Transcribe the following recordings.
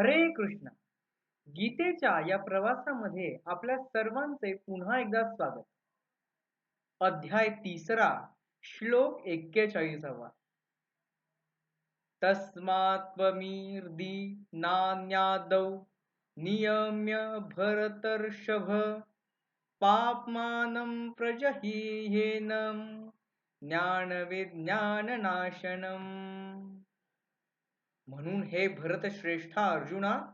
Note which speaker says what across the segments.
Speaker 1: हरे कृष्ण. गीतेच्या या प्रवासामध्ये आपल्या सर्वांचे पुन्हा एकदा स्वागत. अध्याय तिसरा श्लोक एक्केचाळीसावा. तस्मात्त्वमीर्दी नान्यादौ नियम्य भरतर्षभ पापमानं प्रजहीयेनं ज्ञानविज्ञाननाशनम्। म्हणून हे भरत श्रेष्ठा अर्जुना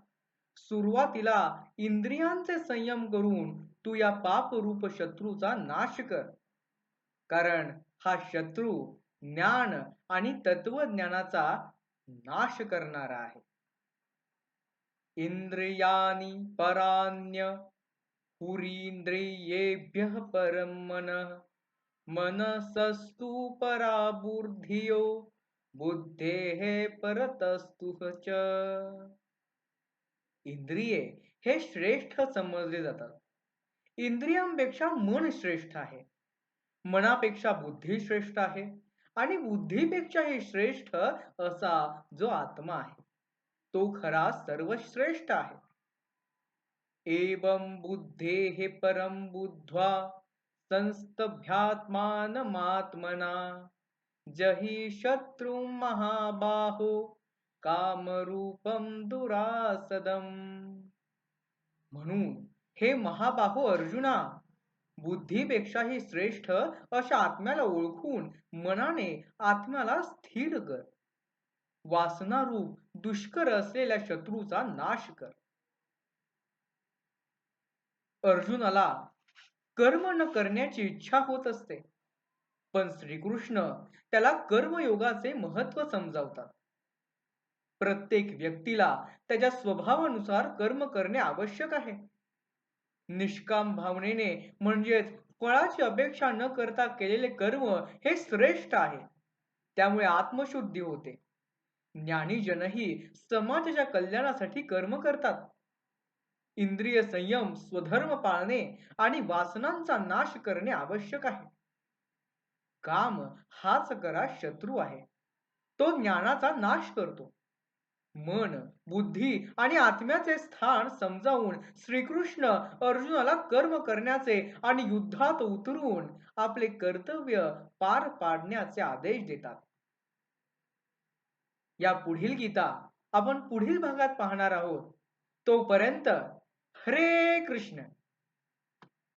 Speaker 1: सुरुवातीला इंद्रियांचे संयम करून तू या पापरूप शत्रूचा नाश कर. कारण हा शत्रू ज्ञान आणि तत्वज्ञानाचा नाश करणारा आहे. इंद्रियानी परान्य पुरींद्रियेभ्य परम मन मनसस्तु परा बुद्धियो बुद्धे परतस्तु च इंद्रिये हे श्रेष्ठ समजले जातात. इंद्रियांपेक्षा मन श्रेष्ठ आहे. मनापेक्षा बुद्धी श्रेष्ठ आहे आणि बुद्धीपेक्षाही श्रेष्ठ असा जो आत्मा आहे तो खरा सर्वश्रेष्ठ आहे. एवं बुद्धे हे परम बुद्ध्वा संस्तभ्यात्मानमात्मना. जही शत्रु महाबाहो कामरूपम दुरासदम। म्हणून हे महाबाहो अर्जुना बुद्धीपेक्षाही श्रेष्ठ अशा आत्म्याला ओळखून मनाने आत्म्याला स्थिर कर. वासनारूप दुष्कर असलेल्या शत्रूचा नाश कर. अर्जुनाला कर्म न करण्याची इच्छा होत असते. पण श्रीकृष्ण त्याला कर्मयोगाचे महत्त्व समजावतात. प्रत्येक व्यक्तीला त्याच्या स्वभावानुसार कर्म करणे आवश्यक आहे. निष्काम भावनेने म्हणजेच फळाची अपेक्षा न करता केलेले कर्म हे श्रेष्ठ आहे. त्यामुळे आत्मशुद्धी होते. ज्ञानीजनही समाजाच्या कल्याणासाठी कर्म करतात. इंद्रिय संयम स्वधर्म पाळणे आणि वासनांचा नाश करणे आवश्यक आहे. काम हाच करा शत्रू आहे. तो ज्ञानाचा नाश करतो. मन बुद्धी आणि आत्म्याचे स्थान समजावून श्रीकृष्ण अर्जुनाला कर्म करण्याचे आणि युद्धात उतरून आपले कर्तव्य पार पाडण्याचे आदेश देतात. या पुढील गीता आपण पुढील भागात पाहणार आहोत. तोपर्यंत हरे कृष्ण.